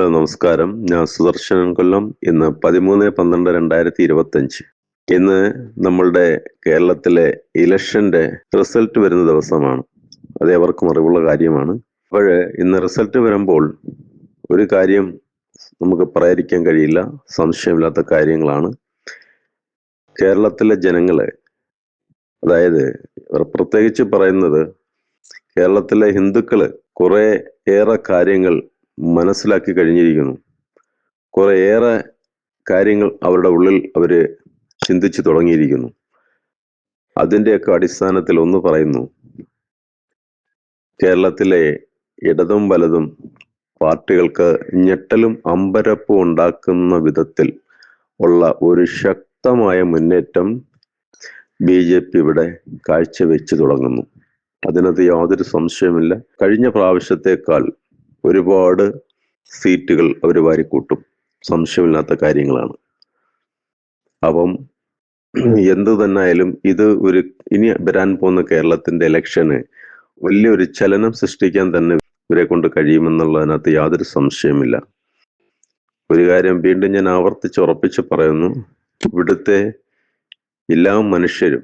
Hello നമസ്കാരം. ഞാൻ സുദർശനൻ കൊല്ലം. ഇന്ന് പതിമൂന്ന് പന്ത്രണ്ട് രണ്ടായിരത്തി ഇരുപത്തഞ്ച് ഇന്ന് നമ്മളുടെ കേരളത്തിലെ ഇലക്ഷന്റെ റിസൾട്ട് വരുന്ന ദിവസമാണ്. അത് എവർക്കും അറിവുള്ള കാര്യമാണ്. അപ്പോൾ ഇന്ന് റിസൾട്ട് വരുമ്പോൾ ഒരു കാര്യം നമുക്ക് പറയാതിരിക്കാൻ കഴിയില്ല. സംശയമില്ലാത്ത കാര്യങ്ങളാണ്. കേരളത്തിലെ ജനങ്ങളെ അതായത് പ്രത്യേകിച്ച് പറയുന്നത് കേരളത്തിലെ ഹിന്ദുക്കൾ കുറെ ഏറെ കാര്യങ്ങൾ മനസ്സിലാക്കി കഴിഞ്ഞിരിക്കുന്നു. കുറേയേറെ കാര്യങ്ങൾ അവരുടെ ഉള്ളിൽ അവർ ചിന്തിച്ചു തുടങ്ങിയിരിക്കുന്നു. അതിന്റെയൊക്കെ അടിസ്ഥാനത്തിൽ ഒന്ന് പറയുന്നു. കേരളത്തിലെ ഇടതും വലതും പാർട്ടികൾക്ക് ഞെട്ടലും അമ്പരപ്പും ഉണ്ടാക്കുന്ന വിധത്തിൽ ഉള്ള ഒരു ശക്തമായ മുന്നേറ്റം ബി ജെ പി ഇവിടെ കാഴ്ചവെച്ചു തുടങ്ങുന്നു. അതിനകത്ത് യാതൊരു സംശയമില്ല കഴിഞ്ഞ പ്രാവശ്യത്തേക്കാൾ ഒരുപാട് സീറ്റുകൾ അവർ വാരിക്കൂട്ടും. സംശയമില്ലാത്ത കാര്യങ്ങളാണ്. അപ്പം എന്ത് തന്നായാലും ഇത് ഒരു ഇനി വരാൻ പോകുന്ന കേരളത്തിന്റെ ഇലക്ഷന് വലിയൊരു ചലനം സൃഷ്ടിക്കാൻ തന്നെ ഇവരെ കൊണ്ട് കഴിയുമെന്നുള്ളതിനകത്ത് യാതൊരു സംശയമില്ല ഒരു കാര്യം വീണ്ടും ഞാൻ ആവർത്തിച്ച് ഉറപ്പിച്ച് പറയുന്നു. ഇവിടുത്തെ എല്ലാ മനുഷ്യരും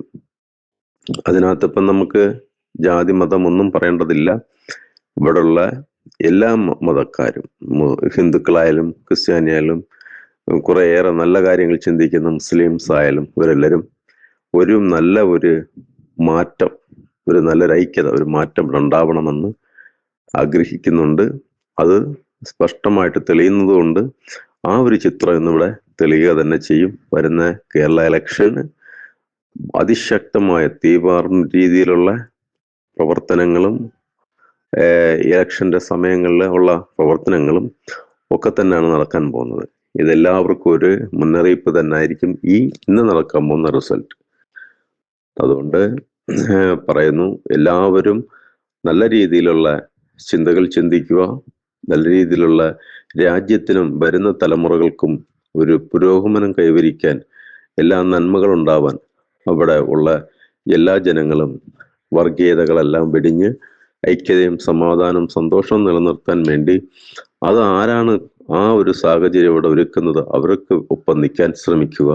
അതിനകത്തിപ്പം നമുക്ക് ജാതി മതം ഒന്നും പറയേണ്ടതില്ല. ഇവിടെയുള്ള എല്ലാ മതക്കാരും ഹിന്ദുക്കളായാലും ക്രിസ്ത്യാനിയായാലും കുറേയേറെ നല്ല കാര്യങ്ങൾ ചിന്തിക്കുന്ന മുസ്ലിംസ് ആയാലും ഇവരെല്ലാവരും ഒരു നല്ല ഒരു മാറ്റം ഒരു നല്ലൊരു ഐക്യത ഒരു മാറ്റം ഉണ്ടാവണമെന്ന് ആഗ്രഹിക്കുന്നുണ്ട്. അത് സ്പഷ്ടമായിട്ട് തെളിയുന്നതുകൊണ്ട് ആ ഒരു ചിത്രം ഇന്നിവിടെ തെളിയുക തന്നെ ചെയ്യും. വരുന്ന കേരള ഇലക്ഷന് അതിശക്തമായ തീവാർന്ന രീതിയിലുള്ള പ്രവർത്തനങ്ങളും ഏഹ് ഇലക്ഷന്റെ സമയങ്ങളിൽ ഉള്ള പ്രവർത്തനങ്ങളും ഒക്കെ തന്നെയാണ് നടക്കാൻ പോകുന്നത്. ഇതെല്ലാവർക്കും ഒരു മുന്നറിയിപ്പ് തന്നെ ആയിരിക്കും ഈ ഇന്ന് നടക്കാൻ പോകുന്ന റിസൾട്ട്. അതുകൊണ്ട് പറയുന്നു എല്ലാവരും നല്ല രീതിയിലുള്ള ചിന്തകൾ ചിന്തിക്കുക നല്ല രീതിയിലുള്ള രാജ്യത്തിനും വരുന്ന തലമുറകൾക്കും ഒരു പുരോഗമനം കൈവരിക്കാൻ എല്ലാ നന്മകൾ ഉണ്ടാവാൻ അവിടെ ഉള്ള എല്ലാ ജനങ്ങളും വർഗീയതകളെല്ലാം വെടിഞ്ഞ് ഐക്യതയും സമാധാനം സന്തോഷം നിലനിർത്താൻ വേണ്ടി അത് ആരാണ് ആ ഒരു സാഹചര്യം ഇവിടെ ഒരുക്കുന്നത്? അവർക്ക് ഒപ്പം നിൽക്കാൻ ശ്രമിക്കുക.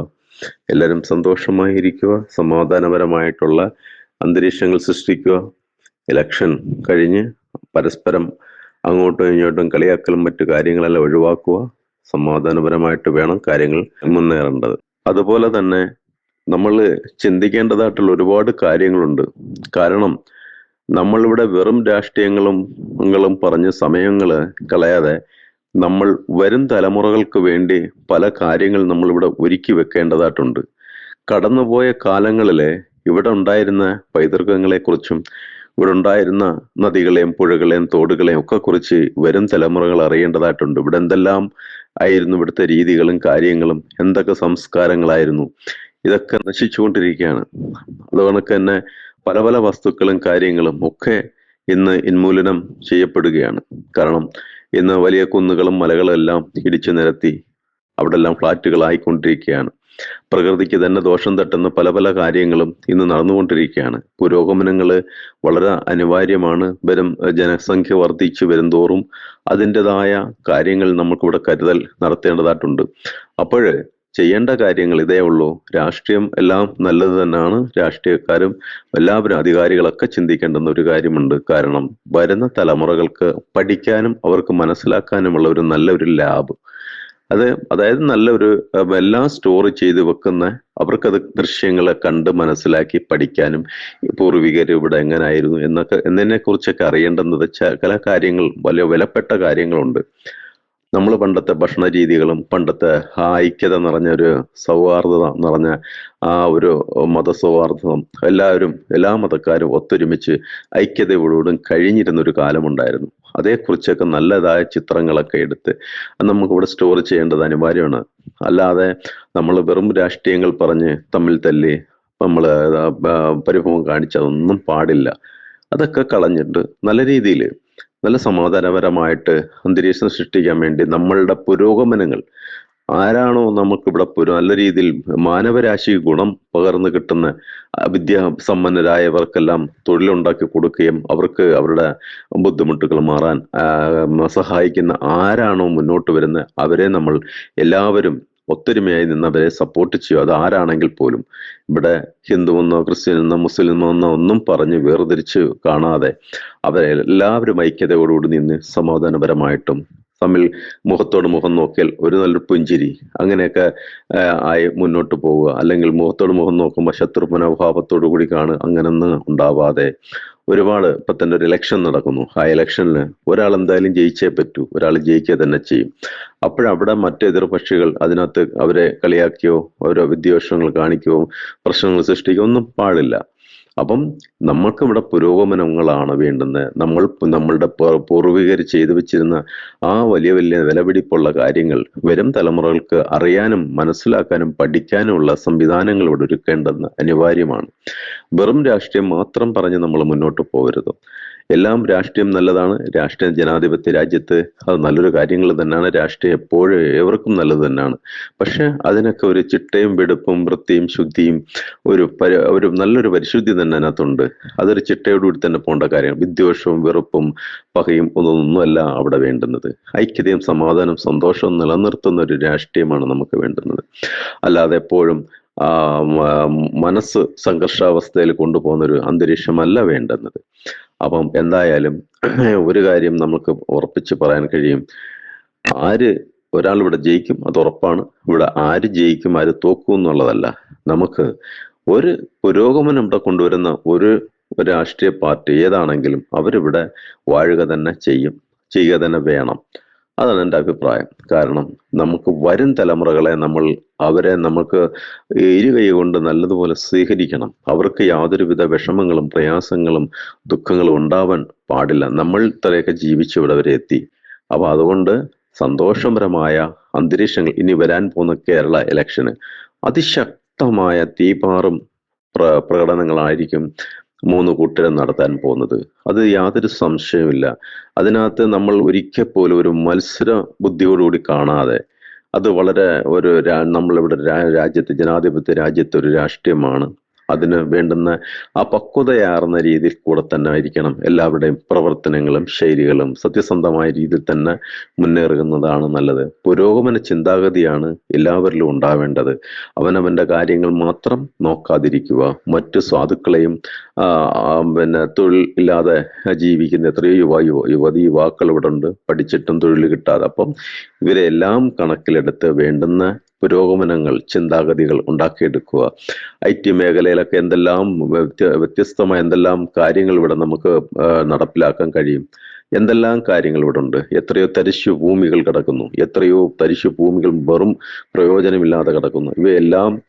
എല്ലാവരും സന്തോഷമായിരിക്കുക സമാധാനപരമായിട്ടുള്ള അന്തരീക്ഷങ്ങൾ സൃഷ്ടിക്കുക. ഇലക്ഷൻ കഴിഞ്ഞ് പരസ്പരം അങ്ങോട്ടും ഇങ്ങോട്ടും കളിയാക്കലും മറ്റു കാര്യങ്ങളെല്ലാം ഒഴിവാക്കുക. സമാധാനപരമായിട്ട് വേണം കാര്യങ്ങൾ മുന്നേറേണ്ടത്. അതുപോലെ തന്നെ നമ്മൾ ചിന്തിക്കേണ്ടതായിട്ടുള്ള ഒരുപാട് കാര്യങ്ങളുണ്ട്. കാരണം നമ്മളിവിടെ വെറും രാഷ്ട്രീയങ്ങളും ങ്ങളും പറഞ്ഞ് സമയങ്ങൾ കളയാതെ നമ്മൾ വരും തലമുറകൾക്ക് വേണ്ടി പല കാര്യങ്ങൾ നമ്മളിവിടെ ഒരുക്കി വെക്കേണ്ടതായിട്ടുണ്ട്. കടന്നുപോയ കാലങ്ങളിലെ ഇവിടെ ഉണ്ടായിരുന്ന പൈതൃകങ്ങളെക്കുറിച്ചും ഇവിടെ ഉണ്ടായിരുന്ന നദികളെയും പുഴകളെയും തോടുകളെയും ഒക്കെ കുറിച്ച് വരും തലമുറകൾ അറിയേണ്ടതായിട്ടുണ്ട്. ഇവിടെ എന്തെല്ലാം ആയിരുന്നു ഇവിടുത്തെ രീതികളും കാര്യങ്ങളും എന്തൊക്കെ സംസ്കാരങ്ങളായിരുന്നു ഇതൊക്കെ നശിച്ചുകൊണ്ടിരിക്കുകയാണ്. അതുകൊണ്ട് തന്നെ പല പല വസ്തുക്കളും കാര്യങ്ങളും ഒക്കെ ഇന്ന് ഉന്മൂലനം ചെയ്യപ്പെടുകയാണ്. കാരണം ഇന്ന് വലിയ കുന്നുകളും മലകളും എല്ലാം ഇടിച്ചു നിരത്തി അവിടെ എല്ലാം ഫ്ലാറ്റുകളായിക്കൊണ്ടിരിക്കുകയാണ് പ്രകൃതിക്ക് തന്നെ ദോഷം തട്ടുന്ന പല പല കാര്യങ്ങളും ഇന്ന് നടന്നുകൊണ്ടിരിക്കുകയാണ്. പുരോഗമനങ്ങൾ വളരെ അനിവാര്യമാണ്. വരും ജനസംഖ്യ വർദ്ധിച്ചു വരുംതോറും അതിന്റെതായ കാര്യങ്ങൾ നമുക്കിവിടെ കരുതൽ നടത്തേണ്ടതായിട്ടുണ്ട്. അപ്പോൾ ചെയ്യേണ്ട കാര്യങ്ങൾ ഇതേ ഉള്ളൂ. രാഷ്ട്രീയം എല്ലാം നല്ലത് തന്നെയാണ്. രാഷ്ട്രീയക്കാരും എല്ലാവരും അധികാരികളൊക്കെ ചിന്തിക്കേണ്ടുന്ന ഒരു കാര്യമുണ്ട്. കാരണം വരുന്ന തലമുറകൾക്ക് പഠിക്കാനും അവർക്ക് മനസ്സിലാക്കാനുമുള്ള ഒരു നല്ലൊരു ലാബ്. അത് അതായത് നല്ലൊരു എല്ലാം സ്റ്റോർ ചെയ്ത് വെക്കുന്ന അവർക്കത് ദൃശ്യങ്ങളെ കണ്ട് മനസ്സിലാക്കി പഠിക്കാനും പൂർവികർ ഇവിടെ എങ്ങനായിരുന്നു എന്നൊക്കെ എന്നതിനെ കുറിച്ചൊക്കെ അറിയേണ്ടുന്നത് ചില കാര്യങ്ങൾ വലിയ വിലപ്പെട്ട കാര്യങ്ങളുണ്ട്. നമ്മൾ പണ്ടത്തെ ഭക്ഷണ രീതികളും പണ്ടത്തെ ആ ഐക്യത നിറഞ്ഞ ഒരു സൗഹാർദ്ദത നിറഞ്ഞ ആ ഒരു മതസൗഹാർദ്ദം എല്ലാവരും എല്ലാ മതക്കാരും ഒത്തൊരുമിച്ച് ഐക്യതയോടും കഴിഞ്ഞിരുന്ന ഒരു കാലമുണ്ടായിരുന്നു. അതേക്കുറിച്ചൊക്കെ നല്ലതായ ചിത്രങ്ങളൊക്കെ എടുത്ത് നമുക്കിവിടെ സ്റ്റോർ ചെയ്യേണ്ടത് അനിവാര്യമാണ്. അല്ലാതെ നമ്മൾ വെറും രാഷ്ട്രീയങ്ങൾ പറഞ്ഞ് തമ്മിൽ തല്ലി നമ്മൾ പരിഭവം കാണിച്ചതൊന്നും പാടില്ല. അതൊക്കെ കളഞ്ഞിട്ട് നല്ല രീതിയിൽ നല്ല സമാധാനപരമായിട്ട് അന്തരീക്ഷം സൃഷ്ടിക്കാൻ വേണ്ടി നമ്മളുടെ പുരോഗമനങ്ങൾ. ആരാണോ നമുക്കിവിടെ നല്ല രീതിയിൽ മാനവരാശി ഗുണം പകർന്നു കിട്ടുന്ന വിദ്യാസമ്പന്നരായവർക്കെല്ലാം തൊഴിലുണ്ടാക്കി കൊടുക്കുകയും അവർക്ക് അവരുടെ ബുദ്ധിമുട്ടുകൾ മാറാൻ സഹായിക്കുന്ന ആരാണോ മുന്നോട്ട് വരുന്നത് അവരെ നമ്മൾ എല്ലാവരും ഒത്തൊരുമയായി നിന്നവരെ സപ്പോർട്ട് ചെയ്യുക അത് ആരാണെങ്കിൽ പോലും. ഇവിടെ ഹിന്ദുവെന്നോ ക്രിസ്ത്യനെന്നോ മുസ്ലിമെന്നോ ഒന്നും പറഞ്ഞ് വേർതിരിച്ച് കാണാതെ അവരെ എല്ലാവരും ഐക്യതയോടുകൂടി നിന്ന് സമാധാനപരമായിട്ടും തമ്മിൽ മുഖത്തോട് മുഖം നോക്കിയാൽ ഒരു നല്ലൊരു പുഞ്ചിരി അങ്ങനെയൊക്കെ ആയി മുന്നോട്ട് പോവുക. അല്ലെങ്കിൽ മുഖത്തോട് മുഖം നോക്കുമ്പോൾ ശത്രു മനോഭാവത്തോടു കൂടി കാണുക. അങ്ങനൊന്നും ഉണ്ടാവാതെ ഒരുപാട് ഇപ്പൊ തന്നെ ഒരു ഇലക്ഷൻ നടക്കുന്നു. ആ ഇലക്ഷനിൽ ഒരാൾ എന്തായാലും ജയിച്ചേ പറ്റൂ. ഒരാൾ ജയിക്കുക തന്നെ ചെയ്യും. അപ്പോഴവിടെ മറ്റ് എതിർപക്ഷികൾ അതിനകത്ത് അവരെ കളിയാക്കിയോ ഓരോ വിദ്വേഷങ്ങൾ കാണിക്കുകയോ പ്രശ്നങ്ങൾ സൃഷ്ടിക്കുകയോ ഒന്നും പാടില്ല. അപ്പം നമ്മൾക്ക് ഇവിടെ പുരോഗമനങ്ങളാണ് വേണ്ടുന്നത്. നമ്മൾ നമ്മളുടെ പൂർവികർ ചെയ്തു വെച്ചിരുന്ന ആ വലിയ വലിയ വിലപിടിപ്പുള്ള കാര്യങ്ങൾ വരും തലമുറകൾക്ക് അറിയാനും മനസ്സിലാക്കാനും പഠിക്കാനുമുള്ള സംവിധാനങ്ങൾ ഇവിടെ ഒരുക്കേണ്ടത് അനിവാര്യമാണ്. വെറും രാഷ്ട്രീയം മാത്രം പറഞ്ഞ് നമ്മൾ മുന്നോട്ട് പോകരുത്. എല്ലാം രാഷ്ട്രീയം നല്ലതാണ്. രാഷ്ട്രീയ ജനാധിപത്യ രാജ്യത്ത് അത് നല്ലൊരു കാര്യങ്ങൾ തന്നെയാണ്. രാഷ്ട്രീയം എപ്പോഴും ഏവർക്കും നല്ലത് തന്നെയാണ്. പക്ഷെ അതിനൊക്കെ ഒരു ചിട്ടയും വെടുപ്പും വൃത്തിയും ശുദ്ധിയും ഒരു ഒരു നല്ലൊരു പരിശുദ്ധി തന്നെ അതിനകത്തുണ്ട്. അതൊരു ചിട്ടയോടുകൂടി തന്നെ പോകേണ്ട കാര്യം. വിദ്വേഷവും വെറുപ്പും പകയും ഒന്നൊന്നുമല്ല അവിടെ വേണ്ടുന്നത്. ഐക്യതയും സമാധാനം സന്തോഷവും നിലനിർത്തുന്ന ഒരു രാഷ്ട്രീയമാണ് നമുക്ക് വേണ്ടുന്നത്. അല്ലാതെ എപ്പോഴും മനസ്സ് സംഘർഷാവസ്ഥയിൽ കൊണ്ടുപോകുന്ന ഒരു അന്തരീക്ഷമല്ല വേണ്ടുന്നത്. അപ്പം എന്തായാലും ഒരു കാര്യം നമുക്ക് ഉറപ്പിച്ച് പറയാൻ കഴിയും. ആര് ഒരാൾ ഇവിടെ ജയിക്കും അത് ഉറപ്പാണ്. ഇവിടെ ആര് ജയിക്കും ആര് തോക്കും എന്നുള്ളതല്ല. നമുക്ക് ഒരു പുരോഗമനം ഇവിടെ കൊണ്ടുവരുന്ന ഒരു രാഷ്ട്രീയ പാർട്ടി ഏതാണെങ്കിലും അവരിവിടെ വാഴുക തന്നെ ചെയ്യും ചെയ്യുക തന്നെ വേണം. അതാണ് എന്റെ അഭിപ്രായം. കാരണം നമുക്ക് വരും തലമുറകളെ നമ്മൾ അവരെ നമുക്ക് ഇരുകൈ കൊണ്ട് നല്ലതുപോലെ സ്വീകരിക്കണം. അവർക്ക് യാതൊരുവിധ വിഷമങ്ങളും പ്രയാസങ്ങളും ദുഃഖങ്ങളും ഉണ്ടാവാൻ പാടില്ല. നമ്മൾ ഇത്രയൊക്കെ ജീവിച്ചു ഇവിടെ വരെ എത്തി. അപ്പൊ അതുകൊണ്ട് സന്തോഷപരമായ അന്തരീക്ഷങ്ങൾ ഇനി വരാൻ പോകുന്ന കേരള ഇലക്ഷന് അതിശക്തമായ തീപാറും പ്ര പ്രകടനങ്ങളായിരിക്കും മൂന്ന് കൂട്ടരും നടത്താൻ പോകുന്നത്. അത് യാതൊരു സംശയമില്ല അതിനകത്ത് നമ്മൾ ഒരിക്കൽ പോലും ഒരു മത്സര ബുദ്ധിയോടുകൂടി കാണാതെ അത് വളരെ ഒരു നമ്മളിവിടെ രാജ്യത്ത് ജനാധിപത്യ രാജ്യത്തെ ഒരു രാഷ്ട്രീയമാണ്. അതിന് വേണ്ടുന്ന ആ പക്വതയാർന്ന രീതിയിൽ കൂടെ തന്നെ ആയിരിക്കണം എല്ലാവരുടെയും പ്രവർത്തനങ്ങളും ശൈലികളും സത്യസന്ധമായ രീതിയിൽ തന്നെ മുന്നേറുന്നതാണ് നല്ലത്. പുരോഗമന ചിന്താഗതിയാണ് എല്ലാവരിലും ഉണ്ടാവേണ്ടത്. അവനവന്റെ കാര്യങ്ങൾ മാത്രം നോക്കാതിരിക്കുക. മറ്റു സ്വാതുക്കളെയും പിന്നെ തൊഴിൽ ഇല്ലാതെ ജീവിക്കുന്ന എത്രയോ യുവ യുവ യുവതി യുവാക്കൾ ഇവിടെ ഉണ്ട് പഠിച്ചിട്ടും തൊഴിൽ കിട്ടാതെ. അപ്പം ഇവരെല്ലാം കണക്കിലെടുത്ത് വേണ്ടുന്ന പുരോഗമനങ്ങൾ ചിന്താഗതികൾ ഉണ്ടാക്കിയെടുക്കുക. ഐ ടി മേഖലയിലൊക്കെ എന്തെല്ലാം വ്യത്യ- വ്യത്യസ്തമായ എന്തെല്ലാം കാര്യങ്ങൾ ഇവിടെ നമുക്ക് നടപ്പിലാക്കാൻ കഴിയും? എന്തെല്ലാം കാര്യങ്ങൾ ഇവിടെ ഉണ്ട്? എത്രയോ തരിശു ഭൂമികൾ കിടക്കുന്നു. എത്രയോ തരിശു ഭൂമികൾ വെറും പ്രയോജനമില്ലാതെ കിടക്കുന്നു. ഇവയെല്ലാം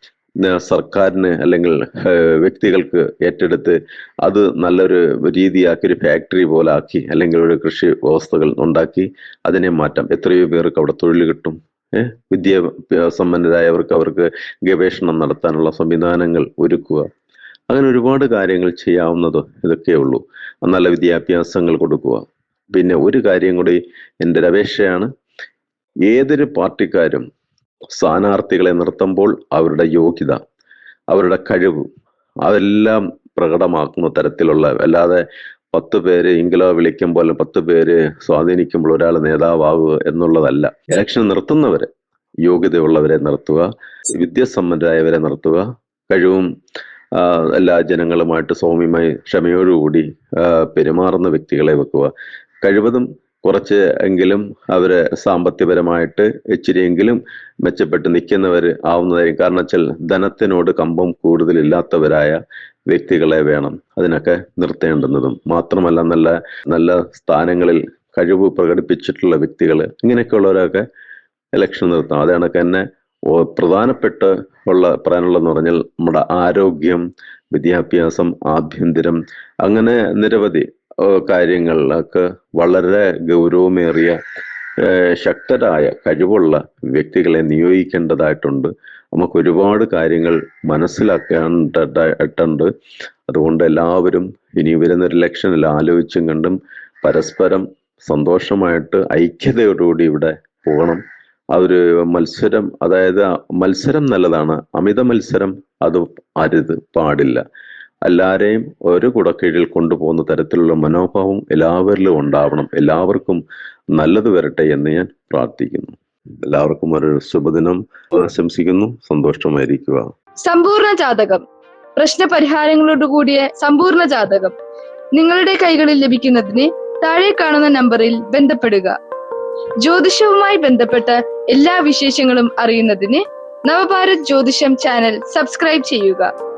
സർക്കാരിന് അല്ലെങ്കിൽ വ്യക്തികൾക്ക് ഏറ്റെടുത്ത് അത് നല്ലൊരു രീതിയാക്കി ഒരു ഫാക്ടറി പോലെ ആക്കി അല്ലെങ്കിൽ ഒരു കൃഷി വ്യവസ്ഥകൾ ഉണ്ടാക്കി അതിനെ മാറ്റാം. എത്രയോ പേർക്ക് അവിടെ തൊഴിൽ കിട്ടും. ഏഹ് വിദ്യാസമ്പന്നരായവർക്ക് അവർക്ക് ഗവേഷണം നടത്താനുള്ള സംവിധാനങ്ങൾ ഒരുക്കുക. അങ്ങനെ ഒരുപാട് കാര്യങ്ങൾ ചെയ്യാവുന്നത് ഇതൊക്കെ ഉള്ളൂ. നല്ല വിദ്യാഭ്യാസങ്ങൾ കൊടുക്കുക. പിന്നെ ഒരു കാര്യം കൂടി എന്റെ ഒരു അപേക്ഷയാണ്. ഏതൊരു പാർട്ടിക്കാരും സ്ഥാനാർത്ഥികളെ നിർത്തുമ്പോൾ അവരുടെ യോഗ്യത അവരുടെ കഴിവ് അതെല്ലാം പ്രകടമാക്കുന്ന തരത്തിലുള്ള അല്ലാതെ പത്ത് പേര് ഇംഗലോ വിളിക്കുമ്പോൾ പത്ത് പേര് സ്വാധീനിക്കുമ്പോൾ ഒരാൾ നേതാവാകുക എന്നുള്ളതല്ല. ഇലക്ഷൻ നിർത്തുന്നവരെ യോഗ്യതയുള്ളവരെ നിർത്തുക വിദ്യാസമ്പന്നരായവരെ നിർത്തുക കഴിവും എല്ലാ ജനങ്ങളുമായിട്ട് സൗമ്യമായി ക്ഷമയോടുകൂടി പെരുമാറുന്ന വ്യക്തികളെ വെക്കുക. കഴിവതും കുറച്ച് എങ്കിലും അവർ സാമ്പത്തികപരമായിട്ട് ഇച്ചിരിയെങ്കിലും മെച്ചപ്പെട്ട് നിൽക്കുന്നവർ ആവുന്നതായിരിക്കും. കാരണം വെച്ചാൽ ധനത്തിനോട് കമ്പം കൂടുതലില്ലാത്തവരായ വ്യക്തികളെ വേണം അതിനൊക്കെ നിർത്തേണ്ടുന്നതും. മാത്രമല്ല നല്ല നല്ല സ്ഥാനങ്ങളിൽ കഴിവ് പ്രകടിപ്പിച്ചിട്ടുള്ള വ്യക്തികൾ ഇങ്ങനെയൊക്കെയുള്ളവരൊക്കെ ഇലക്ഷൻ നിർത്താം അത് കണക്ക് തന്നെ പ്രധാനപ്പെട്ട ഉള്ള പറയാനുള്ളതെന്ന് പറഞ്ഞാൽ നമ്മുടെ ആരോഗ്യം വിദ്യാഭ്യാസം ആഭ്യന്തരം അങ്ങനെ നിരവധി കാര്യങ്ങളിലൊക്കെ വളരെ ഗൗരവമേറിയ ശക്തരായ കഴിവുള്ള വ്യക്തികളെ നിയോഗിക്കേണ്ടതായിട്ടുണ്ട്. നമുക്ക് ഒരുപാട് കാര്യങ്ങൾ മനസ്സിലാക്കേണ്ടതായിട്ടുണ്ട്. അതുകൊണ്ട് എല്ലാവരും ഇനി വരുന്നൊരു ഇലക്ഷനിൽ ആലോചിച്ചും കണ്ടും പരസ്പരം സന്തോഷമായിട്ട് ഐക്യതയോടുകൂടി ഇവിടെ പോകണം. അതൊരു മത്സരം അതായത് മത്സരം നല്ലതാണ്. അമിത മത്സരം അത് അരുത് പാടില്ല. എല്ലാവരെയും ഒരു കുടക്കീഴിൽ കൊണ്ടുപോകുന്ന തരത്തിലുള്ള മനോഭാവം എല്ലാവരിലും ഉണ്ടാവണം. എല്ലാവർക്കും നല്ലത് വരട്ടെ എന്ന് ഞാൻ പ്രാർത്ഥിക്കുന്നു. എല്ലാവർക്കും ഒരു ശുഭദിനം. ആശംസിക്കുന്നു. സന്തോഷമായിരിക്കുക. സമ്പൂർണ ജാതകം. പ്രശ്ന പരിഹാരങ്ങളോട് കൂടിയ സമ്പൂർണ ജാതകം. നിങ്ങളുടെ കൈകളിൽ ലഭിക്കുന്നതിന് താഴെ കാണുന്ന നമ്പറിൽ ബന്ധപ്പെടുക. ജ്യോതിഷവുമായി ബന്ധപ്പെട്ട എല്ലാ വിശേഷങ്ങളും അറിയുന്നതിന് നവഭാരത് ജ്യോതിഷം ചാനൽ സബ്സ്ക്രൈബ് ചെയ്യുക.